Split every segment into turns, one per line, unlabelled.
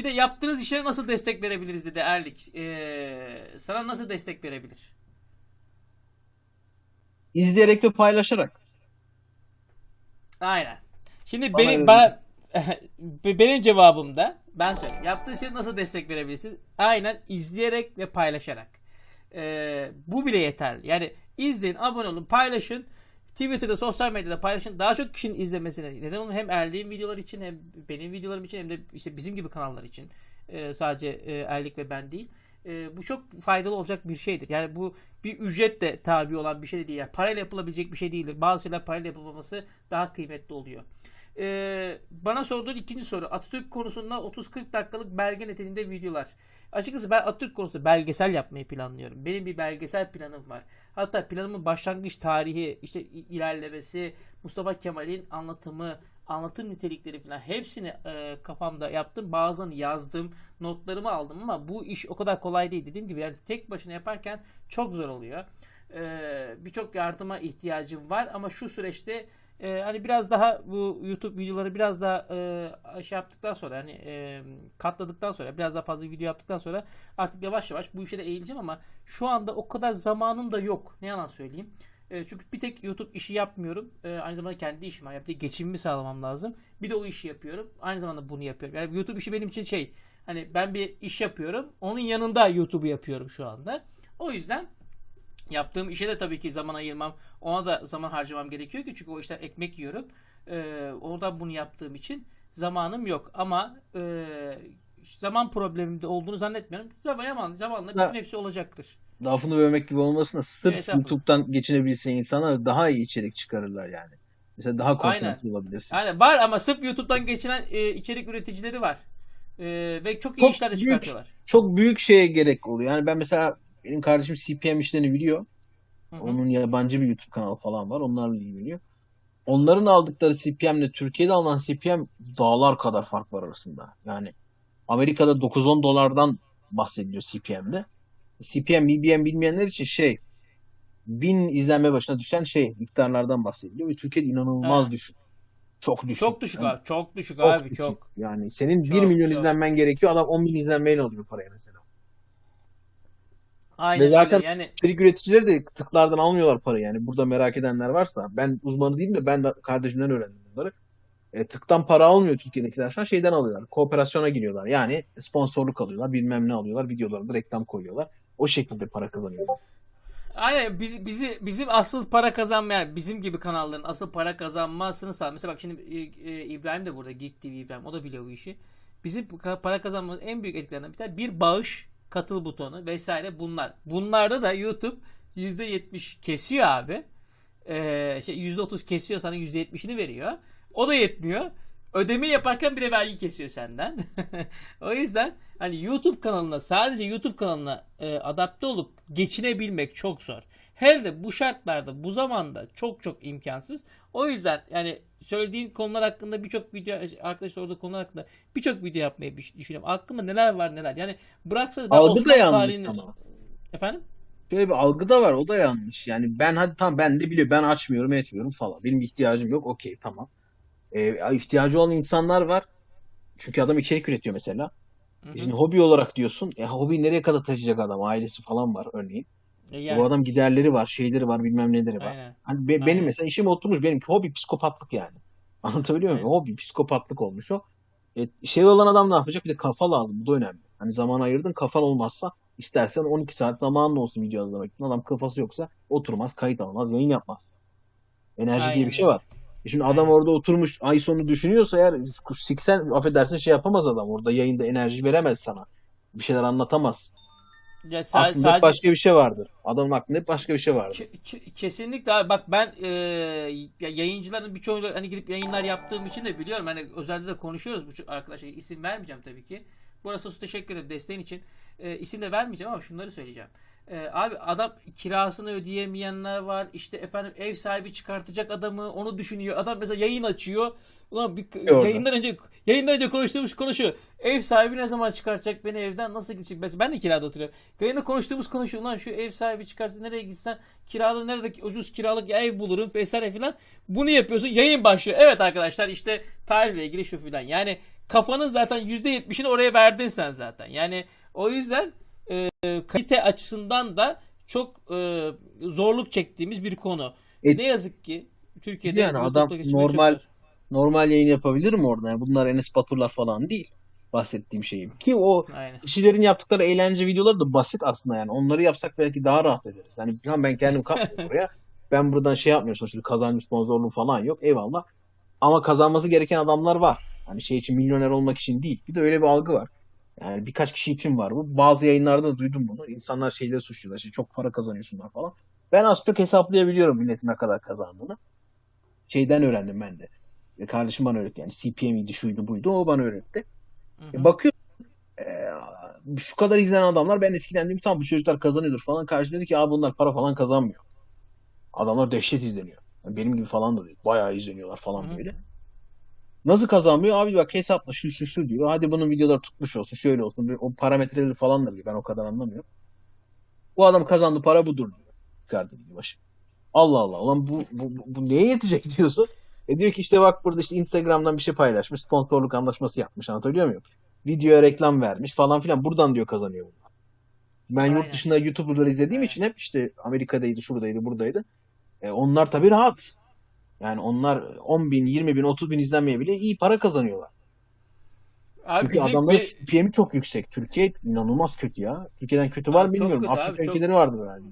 bir de yaptığınız işlere nasıl destek verebiliriz dedi Erlik. Ee, sana nasıl destek verebilir?
İzleyerek ve paylaşarak.
Aynen. Şimdi
Bana
benim bana, benim cevabım da ben söyleyeyim. Yaptığı işlere nasıl destek verebilirsiniz? Aynen izleyerek ve paylaşarak. Ee, bu bile yeterli. Yani izleyin, abone olun, paylaşın. Twitter'da, sosyal medyada paylaşın. Daha çok kişinin izlemesine neden olun. Hem Erlik'in videolar için hem benim videolarım için hem de işte bizim gibi kanallar için. Ee, sadece e, Erlik ve ben değil. Ee, bu çok faydalı olacak bir şeydir. Yani bu bir ücret de tabi olan bir şey de değil. Yani parayla yapılabilecek bir şey değildir. Bazı şeyler parayla yapılmaması daha kıymetli oluyor. Ee, bana sorduğun ikinci soru. Atatürk konusunda 30-40 dakikalık belge niteliğinde videolar. Açıkçası ben Atatürk konusunda belgesel yapmayı planlıyorum. Benim bir belgesel planım var. Hatta planımın başlangıç tarihi, işte ilerlemesi, Mustafa Kemal'in anlatımı, anlatım nitelikleri falan hepsini e, kafamda yaptım. Bazılarını yazdım, notlarımı aldım ama bu iş o kadar kolay değil. Dediğim gibi yani tek başına yaparken çok zor oluyor. Ee, Birçok yardıma ihtiyacım var ama şu süreçte e, hani biraz daha bu YouTube videoları biraz daha e, şey yaptıktan sonra hani e, katladıktan sonra biraz daha fazla video yaptıktan sonra artık yavaş yavaş bu işe de eğileceğim ama şu anda o kadar zamanım da yok. Ne yalan söyleyeyim. E, çünkü bir tek YouTube işi yapmıyorum. E, aynı zamanda kendi işim var. Yani bir geçimimi sağlamam lazım. Bir de o işi yapıyorum. Aynı zamanda bunu yapıyorum. Yani YouTube işi benim için şey hani ben bir iş yapıyorum. Onun yanında YouTube'u yapıyorum şu anda. O yüzden Yaptığım işe de tabii ki zaman ayırmam. Ona da zaman harcamam gerekiyor ki çünkü o işte ekmek yiyorum. Ee, oradan bunu yaptığım için zamanım yok. Ama e, zaman problemim de olduğunu zannetmiyorum. Zaman, zaman zamanla bütün hepsi olacaktır.
Lafını bölmek gibi olmasın da sırf
Estağfurullah.
YouTube'dan geçinebilse insanlar daha iyi içerik çıkarırlar yani. Mesela daha konsantre olabilirsin.
Yani var ama sırf YouTube'dan geçinen e, içerik üreticileri var. E, ve çok iyi
Çok
işler de
büyük.
çıkartıyorlar.
Çok büyük şeye gerek oluyor. Yani ben mesela benim kardeşim CPM işlerini biliyor.
Hı hı.
Onun yabancı bir YouTube kanalı falan var. Onlarla ilgileniyor. Onların aldıkları CPM ile Türkiye'de alınan CPM dağlar kadar fark var arasında. Yani Amerika'da 9-10 dolardan bahsediliyor CPM'de. CPM, BBM bilmeyenler için şey bin izlenme başına düşen şey miktarlardan bahsediliyor ve Türkiye'de inanılmaz
Evet.
düşük. Çok düşük.
Çok düşük
Yani
abi. Çok düşük
çok
abi.
düşük.
Çok.
Yani senin 1
Çok,
milyon
çok.
izlenmen gerekiyor. Adam 10 bin izlenmeyle alıyor parayı mesela.
Aynen
Ve zaten
öyle. Yani
içerik üreticileri de tıklardan almıyorlar parayı yani. Burada merak edenler varsa ben uzmanı değilim de ben de kardeşimden öğrendim bunları. E, tıktan para almıyor Türkiye'dekiler şu an şeyden alıyorlar. Kooperasyona giriyorlar. Yani sponsorluk alıyorlar. Bilmem ne alıyorlar. Videolarında reklam koyuyorlar. O şekilde para kazanıyorlar.
Aynen biz, bizi bizim asıl para kazanmayan bizim gibi kanalların asıl para kazanmasını sağ. Mesela bak şimdi e, e, İbrahim de burada Geek TV İbrahim o da biliyor bu işi. Bizim para kazanmamızın en büyük etkilerinden bir tane bir bağış, katıl butonu vesaire bunlar. Bunlarda da YouTube %70 kesiyor abi. Ee, şey %30 kesiyor sana %70'ini veriyor. O da yetmiyor. Ödeme yaparken bir de vergi kesiyor senden. o yüzden hani YouTube kanalına sadece YouTube kanalına e, adapte olup geçinebilmek çok zor. Hele de bu şartlarda bu zamanda çok çok imkansız. O yüzden yani söylediğin konular hakkında birçok video arkadaşlar orada konular hakkında birçok video yapmayı düş- düşünüyorum. Aklımda neler var neler. Yani bıraksanız ben
Algı da
Osmanlı
yanlış
tarihini-
ama.
Efendim?
Şöyle bir algı da var. O da yanlış. Yani ben hadi tamam ben de biliyorum. Ben açmıyorum etmiyorum falan. Benim ihtiyacım yok. Okey tamam. E, ihtiyacı olan insanlar var. Çünkü adam içerik üretiyor mesela.
Hı hı.
Şimdi hobi olarak diyorsun. E, hobi nereye kadar taşıyacak adam? Ailesi falan var örneğin.
E,
Bu
yani,
adam giderleri var, şeyleri var, bilmem neleri var.
aynen.
Hani be- benim
Aynen.
mesela işim oturmuş. Benimki hobi psikopatlık yani. Anlatabiliyor muyum? Hobi psikopatlık olmuş o. E, şey olan adam ne yapacak? Bir de kafa lazım. Bu da önemli. Hani zaman ayırdın kafan olmazsa istersen 12 saat zamanın olsun video izlemek için. Adam kafası yoksa oturmaz, kayıt almaz, yayın yapmaz. Enerji diye
Aynen
bir şey var. E şimdi adam
Aynen.
orada oturmuş ay sonu düşünüyorsa eğer siksen affedersin şey yapamaz adam. Orada yayında enerji veremez sana. Bir şeyler anlatamaz.
Ya sa-
Aklında
sadece
başka bir şey vardır. Adamın aklında hep başka bir şey vardır.
Ke- ke- kesinlikle abi bak ben e, ya yayıncıların birçoğu hani gidip yayınlar yaptığım için de biliyorum hani özelde de konuşuyoruz bu arkadaşlar isim vermeyeceğim tabii ki. Bu arada sus teşekkür ederim desteğin için. E, isim de vermeyeceğim ama şunları söyleyeceğim. E, abi adam kirasını ödeyemeyenler var. İşte efendim ev sahibi çıkartacak adamı onu düşünüyor. Adam mesela yayın açıyor. Ulan bir
Orada.
yayından önce yayından önce konuştuğumuz konuşuyor. Ev sahibi ne zaman çıkaracak beni evden nasıl gidecek? Mesela Ben de kirada oturuyorum. Yayında konuştuğumuz konuşuyor. Lan şu ev sahibi çıkarsa nereye gitsen kirada nerede ucuz kiralık ev bulurum vesaire filan. Bunu yapıyorsun. Yayın başlıyor. Evet arkadaşlar işte tarihle ilgili şu filan. Yani kafanın zaten %70'ini oraya verdin sen zaten. Yani o yüzden e, kalite açısından da çok e, zorluk çektiğimiz bir konu.
E,
ne yazık ki Türkiye'de
yani adam normal-. Normal yayın yapabilir mi orada? Yani bunlar Enes Baturlar falan değil. Bahsettiğim şeyim. Ki o
Aynen.
kişilerin yaptıkları eğlence videoları da basit aslında yani. Onları yapsak belki daha rahat ederiz. Hani "Lan ben kendim katmıyorum buraya. Ben buradan şey yapmıyorum sonuçta kazancı sponsorluğu falan yok. Eyvallah. Ama kazanması gereken adamlar var. Hani şey için milyoner olmak için değil. Bir de öyle bir algı var. Yani birkaç kişi için var bu. Bazı yayınlarda da duydum bunu. İnsanlar şeyleri suçluyorlar. İşte çok para kazanıyorsunlar falan. Ben az çok hesaplayabiliyorum milletin ne kadar kazandığını. Şeyden öğrendim ben de. E, Kardeşim bana öğretti. Yani CPM'iydi, şuydu, buydu. O bana öğretti.
Hı
E, bakıyorum e, şu kadar izlenen adamlar ben eskiden dedim tamam bu çocuklar kazanıyordur falan. Karşı dedi ki abi bunlar para falan kazanmıyor. Adamlar dehşet izleniyor. Yani benim gibi falan da değil. Bayağı izleniyorlar falan
Hı hı.
böyle. Nasıl kazanmıyor? Abi bak hesapla şu şu şu diyor. Hadi bunun videoları tutmuş olsun. Şöyle olsun. Bir- O parametreleri falan da biliyor. Ben o kadar anlamıyorum. Bu adam kazandı para budur diyor. Çıkardı diyor başı. Allah Allah. Ulan bu, bu, bu, bu neye yetecek diyorsun. E diyor ki işte bak burada işte Instagram'dan bir şey paylaşmış. Sponsorluk anlaşması yapmış. Anlatabiliyor muyum? Videoya reklam vermiş falan filan. Buradan diyor kazanıyor bunlar. Ben
Aynen.
yurt dışında YouTuber'ları izlediğim
Aynen.
için hep işte Amerika'daydı, şuradaydı, buradaydı. E, onlar tabii rahat. Yani onlar 10 bin, 20 bin, 30 bin izlenmeye bile iyi para kazanıyorlar.
Abi
Çünkü adamların
bir-
CPM'i çok yüksek. Türkiye inanılmaz kötü ya. Türkiye'den kötü var
Abi çok
bilmiyorum.
kötü
Afrika
abi, çok-
ülkeleri vardır herhalde.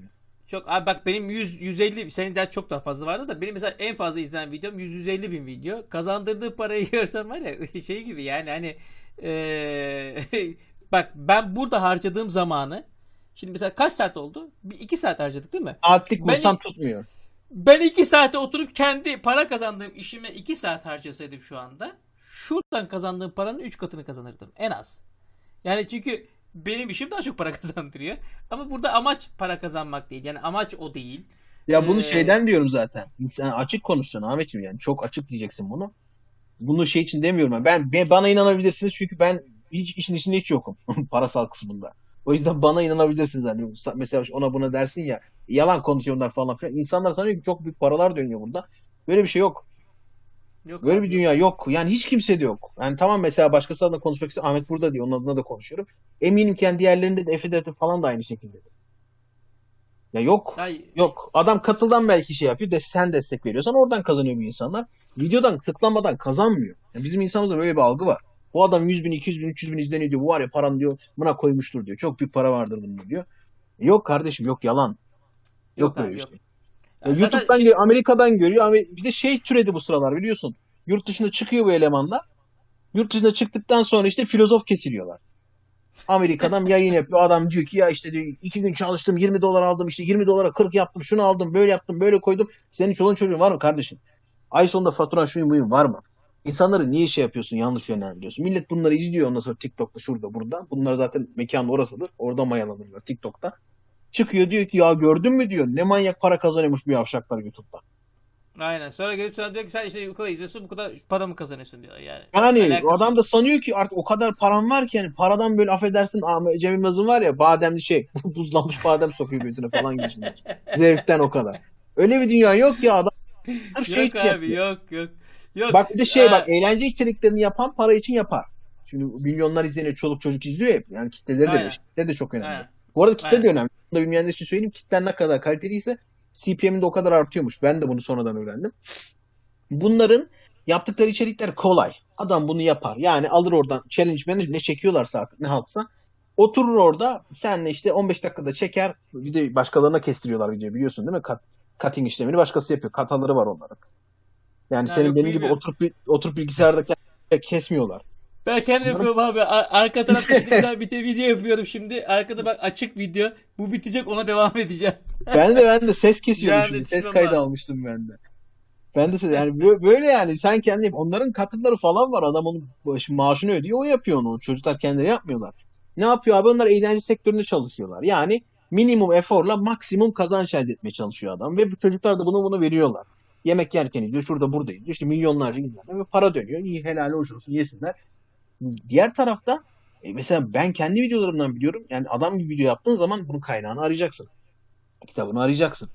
Çok abi bak benim 100 150 senin daha çok daha fazla vardı da benim mesela en fazla izlenen videom 100 150 bin video. Kazandırdığı parayı görsem var ya şey gibi yani hani eee, bak ben burada harcadığım zamanı şimdi mesela kaç saat oldu? Bir iki saat harcadık değil mi?
Saatlik
Ben-
vursan tutmuyor.
Ben iki saate oturup kendi para kazandığım işime iki saat harcasaydım şu anda şuradan kazandığım paranın üç katını kazanırdım en az. Yani çünkü benim işim daha çok para kazandırıyor. Ama burada amaç para kazanmak değil. Yani amaç o değil.
Ya bunu
Ee,
şeyden diyorum zaten. İnsan açık konuşsun Ahmetciğim yani çok açık diyeceksin bunu. Bunu şey için demiyorum ben. Ben, ben- bana inanabilirsiniz çünkü ben hiç işin içinde hiç yokum parasal kısmında. O yüzden bana inanabilirsiniz hani mesela ona buna dersin ya yalan konuşuyorlar falan filan. İnsanlar sanıyor ki çok büyük paralar dönüyor burada. Böyle bir şey yok.
Yok
Böyle
abi,
bir dünya yok. Yani hiç kimse de yok. Yani tamam mesela başkası adına konuşmak istiyor. Ahmet burada diye onun adına da konuşuyorum. Eminim ki yani diğerlerinde de Efe falan da aynı şekilde. Ya yok.
Ay,
Yok. Adam katıldan belki şey yapıyor. De sen destek veriyorsan oradan kazanıyor bu insanlar. Videodan tıklamadan kazanmıyor. Yani bizim insanımızda böyle bir algı var. Bu adam 100 bin, 200 bin, 300 bin izleniyor diyor. Bu var ya param diyor. Buna koymuştur diyor. Çok büyük para vardır bunun diyor. Yok kardeşim yok yalan. Yok, böyle bir şey.
Ya
Ya
zaten
YouTube'dan
şimdi-
gö- Amerika'dan görüyor. Amer- Bir de şey türedi bu sıralar biliyorsun. Yurt dışına çıkıyor bu elemanlar. Yurt dışına çıktıktan sonra işte filozof kesiliyorlar. Amerika'dan yayın yapıyor. Adam diyor ki ya işte diyor, iki gün çalıştım 20 dolar aldım işte 20 dolara 40 yaptım şunu aldım böyle yaptım böyle koydum. Senin çoluğun çocuğun var mı kardeşim? Ay sonunda faturan şuyun buyun var mı? İnsanları niye şey yapıyorsun yanlış yönlendiriyorsun? Millet bunları izliyor ondan sonra TikTok'ta şurada burada. Bunlar zaten mekan orasıdır. Orada mayalanırlar TikTok'ta. Çıkıyor diyor ki ya gördün mü diyor. Ne manyak para kazanıyormuş bu yavşaklar YouTube'da.
Aynen. Sonra gelip sana diyor ki sen işte bu kadar izliyorsun bu kadar para mı kazanıyorsun diyor yani.
Yani
Alakası
adam da sanıyor ki artık o kadar param var ki yani paradan böyle affedersin Cem Yılmaz'ın var ya bademli şey buzlanmış badem sokuyor götüne falan gibisinden. Zevkten o kadar. Öyle bir dünya yok ya adam her şey
yok abi yok yok. Yok.
Bak bir de şey
Aa,
bak eğlence içeriklerini yapan para için yapar. Şimdi milyonlar izleniyor çoluk çocuk izliyor hep. Yani kitleleri
Aynen.
de kitle de çok önemli.
Aynen.
Bu arada kitle de
Aynen.
önemli. Bunu da bilmeyenler için söyleyeyim. Kitler ne kadar kaliteliyse CPM'in de o kadar artıyormuş. Ben de bunu sonradan öğrendim. Bunların yaptıkları içerikler kolay. Adam bunu yapar. Yani alır oradan challenge manage ne çekiyorlarsa artık ne haltsa. Oturur orada senle işte 15 dakikada çeker. Bir de başkalarına kestiriyorlar videoyu biliyorsun değil mi? Cut, cutting işlemini başkası yapıyor. Kataları var onların. Yani
Ha,
senin benim gibi oturup oturup bilgisayarda ke- kesmiyorlar.
Ben kendim yapıyorum abi. Ar- Arka tarafta şimdi güzel bir video yapıyorum şimdi. Arkada bak açık video. Bu bitecek ona devam edeceğim.
Ben de ben de ses kesiyorum
Yani
şimdi. Ses kaydı
lazım.
almıştım ben de. Ben de ses- yani bö- böyle yani sen kendi onların katıkları falan var. Adam onun başı- maaşını ödüyor. O yapıyor onu. Çocuklar kendileri yapmıyorlar. Ne yapıyor abi? Onlar eğlence sektöründe çalışıyorlar. Yani minimum eforla maksimum kazanç elde etmeye çalışıyor adam. Ve bu çocuklar da bunu bunu veriyorlar. Yemek yerken izliyor. Şurada burada izliyor. İşte milyonlarca izlenme ve para dönüyor. İyi helal hoş olsun yesinler. Diğer tarafta e, mesela ben kendi videolarımdan biliyorum. Yani adam bir video yaptığın zaman bunun kaynağını arayacaksın. Kitabını arayacaksın.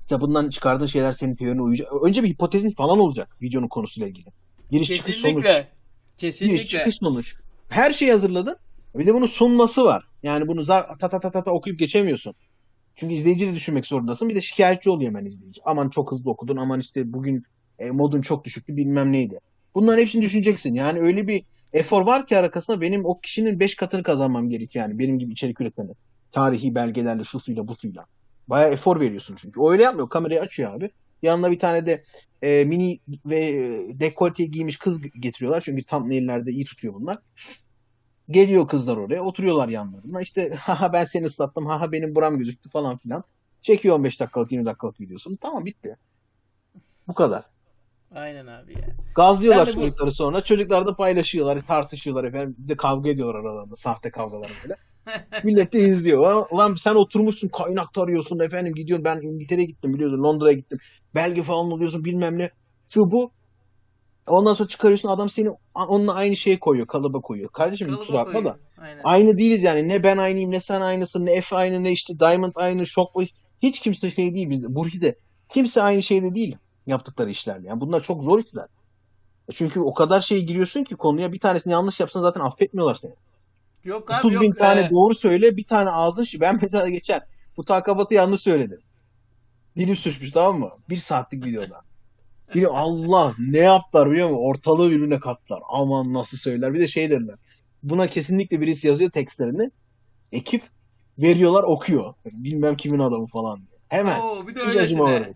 Kitabından çıkardığın şeyler senin teorine uyacak. Önce bir hipotezin falan olacak videonun konusuyla ilgili. Giriş çıkış sonuç.
Kesinlikle.
Giriş
Kesinlikle.
çıkış sonuç. Her şeyi hazırladın. Bir de bunun sunması var. Yani bunu ta ta ta ta, ta okuyup geçemiyorsun. Çünkü izleyici de düşünmek zorundasın. Bir de şikayetçi oluyor hemen izleyici. Aman çok hızlı okudun. Aman işte bugün e, modun çok düşüktü bilmem neydi. Bunların hepsini düşüneceksin. Yani öyle bir efor var ki arkasında benim o kişinin 5 katını kazanmam gerekiyor. Yani benim gibi içerik üretmeni. Tarihi belgelerle şu suyla bu suyla. Bayağı efor veriyorsun çünkü. O öyle yapmıyor. Kamerayı açıyor abi. Yanına bir tane de e, mini ve e, dekolte giymiş kız getiriyorlar. Çünkü thumbnail'lerde iyi tutuyor bunlar. Geliyor kızlar oraya. Oturuyorlar yanlarına. İşte haha ben seni ıslattım. Haha benim buram gözüktü falan filan. Çekiyor 15 dakikalık 20 dakikalık videosunu. Tamam bitti. Bu kadar.
Aynen abi ya.
Gazlıyorlar
Ben de bu-
çocukları sonra. Çocuklar da paylaşıyorlar, tartışıyorlar efendim. Bir de kavga ediyorlar aralarında. Sahte kavgalar böyle. Millet de izliyor. Ulan sen oturmuşsun kaynak tarıyorsun efendim gidiyorsun. Ben İngiltere'ye gittim biliyorsun Londra'ya gittim. Belge falan alıyorsun bilmem ne. Şu bu. Ondan sonra çıkarıyorsun adam seni onunla aynı şeye koyuyor. Kalıba koyuyor. Kardeşim
Kalıba
kusura bakma da.
Aynen.
Aynı değiliz yani. Ne ben aynıyım ne sen aynısın ne F aynı ne işte Diamond aynı Shock hiç kimse şey değil bizde. Burhi'de kimse aynı şeyde değil yaptıkları işlerle. Yani bunlar çok zor işler. Çünkü o kadar şeye giriyorsun ki konuya bir tanesini yanlış yapsan zaten affetmiyorlar seni.
Yok abi
30
yok.
bin tane
Ee,
doğru söyle bir tane ağzın şi. Ben mesela geçen bu takabatı yanlış söyledim. Dilim sürçmüş tamam mı? Bir saatlik videoda. Biri Allah ne yaptılar biliyor musun? Ortalığı birbirine kattılar. Aman nasıl söyler. Bir de şey dediler. Buna kesinlikle birisi yazıyor tekstlerini. Ekip veriyorlar okuyor. Bilmem kimin adamı falan diye. Hemen.
Oo, bir de
Hiç
öylesine.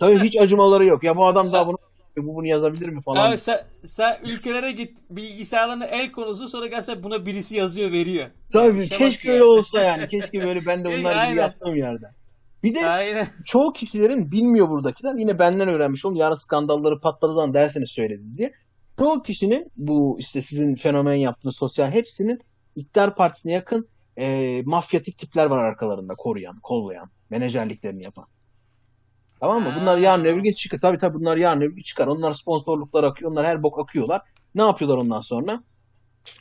Tabii hiç acımaları yok. Ya bu adam daha bunu bu bunu yazabilir mi falan.
Abi sen, sen ülkelere git bilgisayarlarına el konusu sonra gelsen buna birisi yazıyor veriyor.
Tabii
İşe bak
keşke
ya.
öyle olsa yani. Keşke böyle ben de bunlar gibi yaptığım yerde. Bir de
Aynen.
çoğu kişilerin bilmiyor buradakiler. Yine benden öğrenmiş oğlum. Yarın skandalları patladığı zaman derseniz söyledim diye. Çoğu kişinin bu işte sizin fenomen yaptığınız sosyal hepsinin iktidar partisine yakın e, mafyatik tipler var arkalarında koruyan, kollayan, menajerliklerini yapan. Tamam mı? Bunlar yarın öbür gün çıkar. Tabii tabii bunlar yarın öbür gün çıkar. Onlar sponsorluklar akıyor. Onlar her bok akıyorlar. Ne yapıyorlar ondan sonra?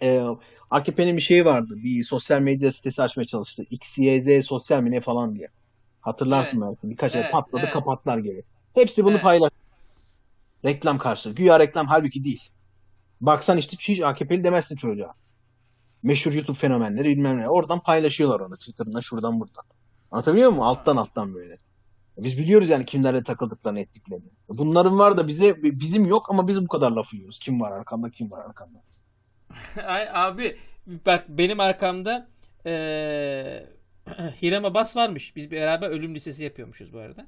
Ee, AKP'nin bir şeyi vardı. Bir sosyal medya sitesi açmaya çalıştı. XYZ sosyal mi ne falan diye. Hatırlarsın belki. Birkaç ay
Evet,
patladı
evet.
kapattılar gibi. Hepsi bunu
Evet.
paylaş. Reklam karşılığı. Güya reklam halbuki değil. Baksan işte hiç AKP'li demezsin çocuğa. Meşhur YouTube fenomenleri bilmem ne. Oradan paylaşıyorlar onu Twitter'dan şuradan buradan. Anlatabiliyor muyum? Alttan alttan böyle. Biz biliyoruz yani kimlerle takıldıklarını ettiklerini. Bunların var da bize bizim yok ama biz bu kadar laf yiyoruz. Kim var arkamda kim var arkamda.
Ay, abi bak benim arkamda eee Hirem Abbas varmış. Biz beraber ölüm listesi yapıyormuşuz bu arada.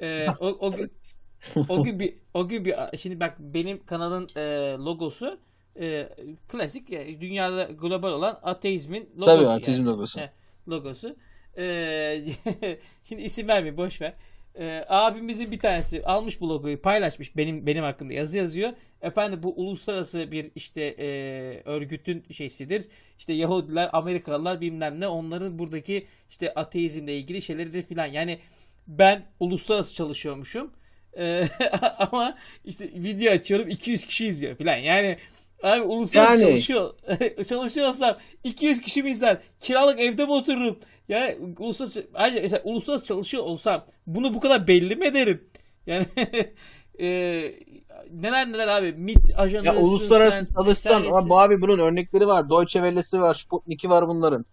Eee, o, o gün o gün bir o gün bir şimdi bak benim kanalın eee, logosu eee, klasik ya, dünyada global olan ateizmin logosu.
Tabii
yani.
atizm logosu.
He, logosu. Eee, şimdi isim vermeyeyim boş ver. Eee, abimizin bir tanesi almış bu logoyu paylaşmış benim benim hakkımda yazı yazıyor. Efendim bu uluslararası bir işte eee, örgütün şeysidir. İşte Yahudiler, Amerikalılar bilmem ne onların buradaki işte ateizmle ilgili şeyleridir filan. Yani ben uluslararası çalışıyormuşum. Eee, ama işte video açıyorum 200 kişi izliyor filan. Yani Abi uluslararası
Yani-
çalışıyor. çalışıyorsam 200 kişi mi izler? Kiralık evde mi otururum? Yani uluslararası, ayrıca mesela uluslararası çalışıyor olsam bunu bu kadar belli mi ederim? Yani e, neler neler abi MIT ajanısın
Ya uluslararası
sen,
çalışsan bu abi bunun örnekleri var. Deutsche Welle'si var, Sputnik'i var bunların.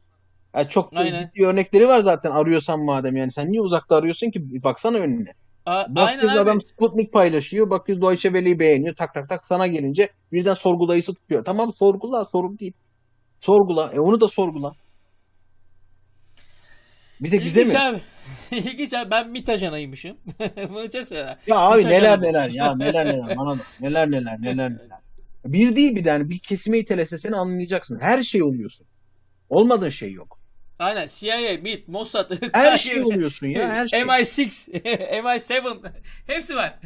Ya çok
Aynen.
ciddi örnekleri var zaten arıyorsan madem yani. Sen niye uzakta arıyorsun ki? Baksana önüne.
A- aynen
Bakıyoruz
abi.
adam Sputnik paylaşıyor. Bakıyoruz Deutsche Welle'yi beğeniyor. Tak tak tak sana gelince birden sorgulayısı tutuyor. Tamam sorgula sorun değil. Sorgula. E onu da sorgula. Bir de bize
İlginç
mi?
abi. İlginç abi. Ben MIT ajanıymışım. Bunu çok söyler.
Ya abi
Bir
neler
taşımadım.
neler ya neler neler bana da neler neler neler neler. Bir değil bir tane bir kesime itelese seni anlayacaksın. Her şey oluyorsun. Olmadığın şey yok.
Aynen CIA, MIT, Mossad,
Her şey oluyorsun ya her şey.
MI6, MI7 hepsi var.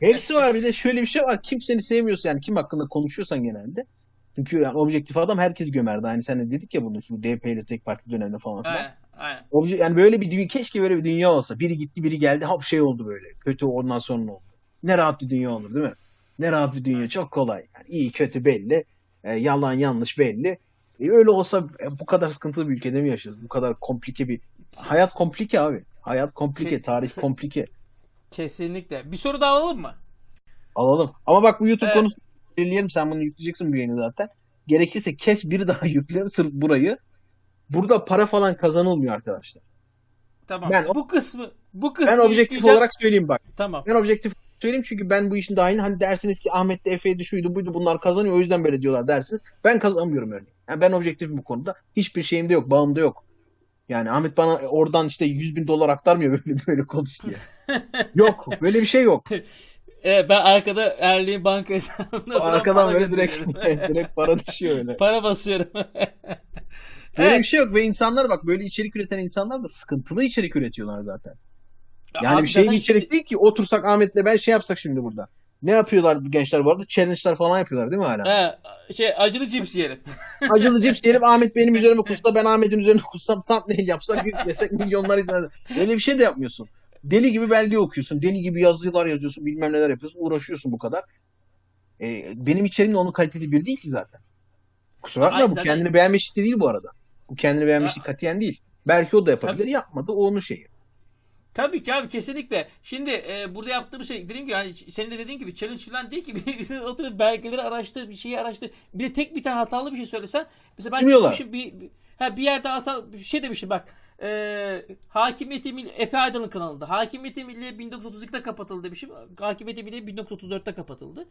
Hepsi var bir de şöyle bir şey var. Kim seni sevmiyorsa yani kim hakkında konuşuyorsan genelde. Çünkü yani objektif adam herkes gömerdi. Hani sen de dedik ya bunu şu DP ile tek parti döneminde falan filan.
aynen, aynen.
Obje, yani böyle bir dünya keşke böyle bir dünya olsa. Biri gitti biri geldi hop şey oldu böyle. Kötü ondan sonra oldu. Ne rahat bir dünya olur değil mi? Ne rahat bir dünya. Çok kolay. Yani iyi kötü belli. E, yalan yanlış belli. E, öyle olsa e, bu kadar sıkıntılı bir ülkede mi yaşıyoruz? Bu kadar komplike bir... Hayat komplike abi. Hayat komplike. Tarih komplike.
Kesinlikle. Bir soru daha alalım mı?
Alalım. Ama bak bu YouTube
Evet.
konusu belirleyelim. Sen bunu yükleyeceksin bu yayını zaten. Gerekirse kes bir daha yükle sırf burayı. Burada para falan kazanılmıyor arkadaşlar.
Tamam.
Ben-
bu kısmı bu kısmı
Ben objektif
yükleyeceğim.
olarak söyleyeyim bak.
Tamam.
Ben objektif söyleyeyim çünkü ben bu işin dahilinde hani dersiniz ki Ahmet de Efe'ydi şuydu buydu bunlar kazanıyor o yüzden böyle diyorlar dersiniz. Ben kazanmıyorum örneğin. Yani ben objektifim bu konuda. Hiçbir şeyim de yok, bağım da yok. Yani Ahmet bana oradan işte 100 bin dolar aktarmıyor böyle böyle konuş diye. yok böyle bir şey yok.
Evet, ben arkada Erli'nin banka hesabına
Arkadan böyle direkt direkt para düşüyor öyle.
para basıyorum.
Böyle
Evet.
bir şey yok ve insanlar bak böyle içerik üreten insanlar da sıkıntılı içerik üretiyorlar zaten. Yani
Abi
bir şey
zaten
içerik
şimdi-
değil ki otursak Ahmet'le ben şey yapsak şimdi burada. Ne yapıyorlar bu gençler bu arada? Challenge'lar falan yapıyorlar değil mi hala?
He, şey acılı cips yiyelim.
Acılı cips diyelim Ahmet benim üzerime kussa ben Ahmet'in üzerine kussam thumbnail yapsak yüklesek milyonlar izler. Öyle bir şey de yapmıyorsun. Deli gibi belge okuyorsun. Deli gibi yazılar yazıyorsun. Bilmem neler yapıyorsun. Uğraşıyorsun bu kadar. Ee, benim içeriğimle onun kalitesi bir değil ki zaten. Kusura bakma
Hayır,
bu
zaten-
kendini beğenmişlik de değil bu arada. Bu kendini beğenmişlik katiyen değil. Belki o da yapabilir. Yapmadı. O onun şeyi.
Tabii ki abi kesinlikle. Şimdi e, burada yaptığımız şey dediğim gibi yani senin de dediğin gibi challenge falan değil ki bizim oturup belgeleri araştır bir şeyi araştır. Bir de tek bir tane hatalı bir şey söylesen mesela ben çıkmışım bir, bir- ha, bir yerde hata bir şey demiştim bak e, Hakimiyeti Milli Efe Aydın'ın kanalında Hakimiyeti Milli 1932'de kapatıldı demişim. Hakimiyeti Milli 1934'te kapatıldı.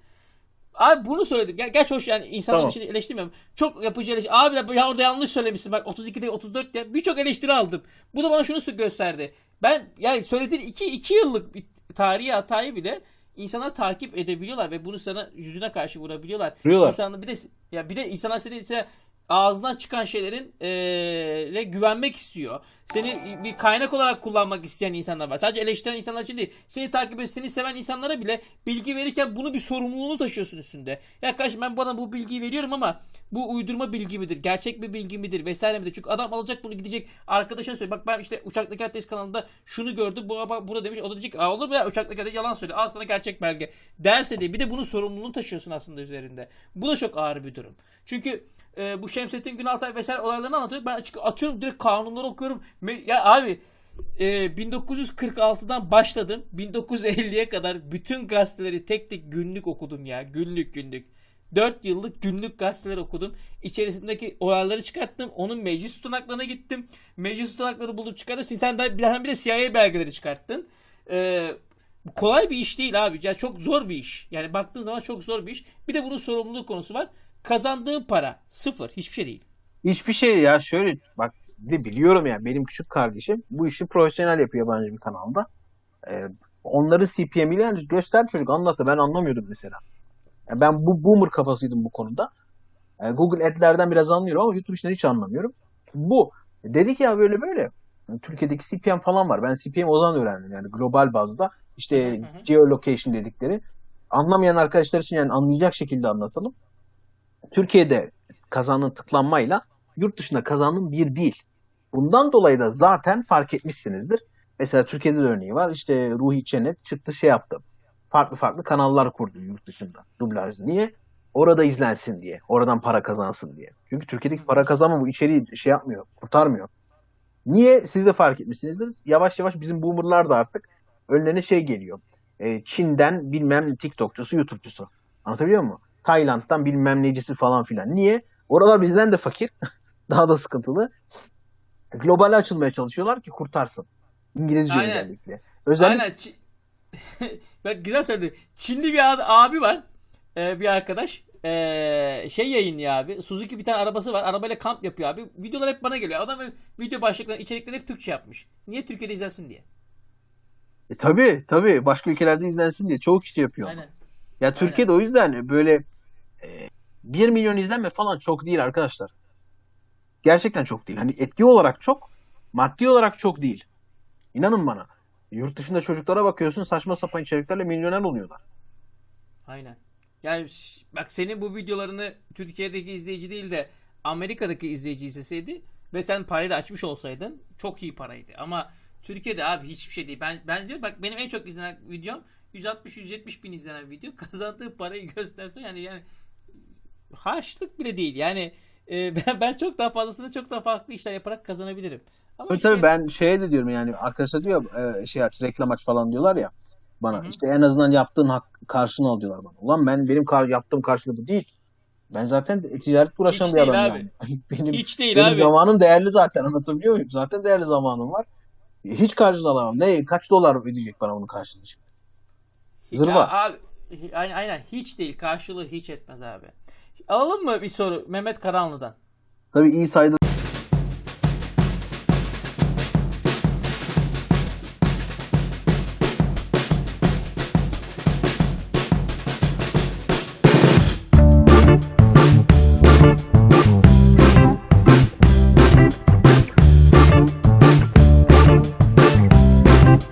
Abi bunu söyledim. Ger gerçi hoş yani insanlar
Tamam.
için eleştirmiyorum. Çok yapıcı eleştiri. Abi de ya orada yanlış söylemişsin bak 32'de 34 diye birçok eleştiri aldım. Bu da bana şunu gösterdi. Ben yani söylediğin 2 2 yıllık bir tarihi hatayı bile insanlar takip edebiliyorlar ve bunu sana yüzüne karşı vurabiliyorlar.
Vuruyorlar.
İnsanlar bir de ya bir de insanlar seni işte ağzından çıkan şeylerin eee güvenmek istiyor. Seni bir kaynak olarak kullanmak isteyen insanlar var. Sadece eleştiren insanlar için değil. Seni takip eden, seni seven insanlara bile bilgi verirken bunu bir sorumluluğunu taşıyorsun üstünde. Ya kardeşim ben bana bu bilgiyi veriyorum ama bu uydurma bilgi midir? Gerçek bir bilgi midir? Vesaire midir? Çünkü adam alacak bunu gidecek arkadaşına söylüyor. Bak ben işte Uçaktaki Ateist kanalında şunu gördüm. Bu bak burada demiş. O da diyecek Aa, olur mu ya Uçaktaki Ateist yalan söylüyor. Al sana gerçek belge. Derse de bir de bunun sorumluluğunu taşıyorsun aslında üzerinde. Bu da çok ağır bir durum. Çünkü e, bu Şemsettin Günaltay vesaire olaylarını anlatıyor. Ben açık açıyorum direkt kanunları okuyorum. Ya abi e, 1946'dan başladım. 1950'ye kadar bütün gazeteleri tek tek günlük okudum ya. Günlük günlük. 4 yıllık günlük gazeteler okudum. İçerisindeki olayları çıkarttım. Onun meclis tutanaklarına gittim. Meclis tutanakları bulup çıkarttım. Sen de de, bir de CIA belgeleri çıkarttın. E, bu kolay bir iş değil abi. Ya çok zor bir iş. Yani baktığın zaman çok zor bir iş. Bir de bunun sorumluluğu konusu var. Kazandığın para sıfır. Hiçbir şey değil.
Hiçbir şey ya şöyle bak de biliyorum ya benim küçük kardeşim bu işi profesyonel yapıyor yabancı bir kanalda. Ee, onları CPM ile yani göster çocuk anlattı ben anlamıyordum mesela. Yani ben bu boomer kafasıydım bu konuda. Yani Google Ad'lerden biraz anlıyorum ama YouTube işini hiç anlamıyorum. Bu dedi ki ya böyle böyle. Yani Türkiye'deki CPM falan var. Ben CPM o zaman öğrendim yani global bazda. İşte geolocation dedikleri. Anlamayan arkadaşlar için yani anlayacak şekilde anlatalım. Türkiye'de kazandığın tıklanmayla yurt dışında kazandığın bir değil. Bundan dolayı da zaten fark etmişsinizdir. Mesela Türkiye'de de örneği var. İşte Ruhi Çenet çıktı şey yaptı. Farklı farklı kanallar kurdu yurt dışında. Dublajlı. Niye? Orada izlensin diye. Oradan para kazansın diye. Çünkü Türkiye'deki para kazanma bu içeriği şey yapmıyor. Kurtarmıyor. Niye? Siz de fark etmişsinizdir. Yavaş yavaş bizim boomerlar da artık önlerine şey geliyor. E, Çin'den bilmem TikTokçusu, YouTube'cusu. Anlatabiliyor muyum? Tayland'dan bilmem necisi falan filan. Niye? Oralar bizden de fakir. Daha da sıkıntılı. Globale açılmaya çalışıyorlar ki kurtarsın. İngilizce
Aynen.
özellikle. Özellikle
Aynen. Çi- Bak güzel söyledin. Çinli bir abi var. Ee, bir arkadaş. Ee, şey yayınlıyor abi. Suzuki bir tane arabası var. Arabayla kamp yapıyor abi. Videolar hep bana geliyor. Adam video başlıklarını, içeriklerini hep Türkçe yapmış. Niye Türkiye'de izlensin diye.
E, tabii tabii başka ülkelerde izlensin diye çoğu kişi yapıyor.
Aynen.
Ya Türkiye'de o yüzden böyle e, 1 milyon izlenme falan çok değil arkadaşlar. Gerçekten çok değil. Hani etki olarak çok, maddi olarak çok değil. İnanın bana. Yurt dışında çocuklara bakıyorsun saçma sapan içeriklerle milyoner oluyorlar.
Aynen. Yani bak senin bu videolarını Türkiye'deki izleyici değil de Amerika'daki izleyici izleseydi ve sen parayı da açmış olsaydın çok iyi paraydı. Ama Türkiye'de abi hiçbir şey değil. Ben ben diyorum bak benim en çok izlenen videom 160-170 bin izlenen video. Kazandığı parayı gösterse yani yani harçlık bile değil. Yani e, ben, ben çok daha fazlasını çok daha farklı işler yaparak kazanabilirim. Ama
Tabii
işte-
tabii ben şeye de diyorum yani arkadaşlar diyor e, şey aç reklam aç falan diyorlar ya. bana.
Hı hı.
İşte en azından yaptığın hak karşını al diyorlar bana. Ulan ben benim kar, yaptığım karşılığı bu değil. Ben zaten ticaret uğraşan
Hiç
bir adamım
abi.
yani. Benim,
Hiç değil
benim
abi.
zamanım değerli zaten anlatabiliyor muyum? Zaten değerli zamanım var. Hiç karşılığını alamam. Ne kaç dolar ödeyecek bana bunun karşılığını şimdi? Zırva.
Ya abi, aynen, aynen hiç değil karşılığı hiç etmez abi. Alalım mı bir soru Mehmet Karanlı'dan?
Tabii iyi sayıda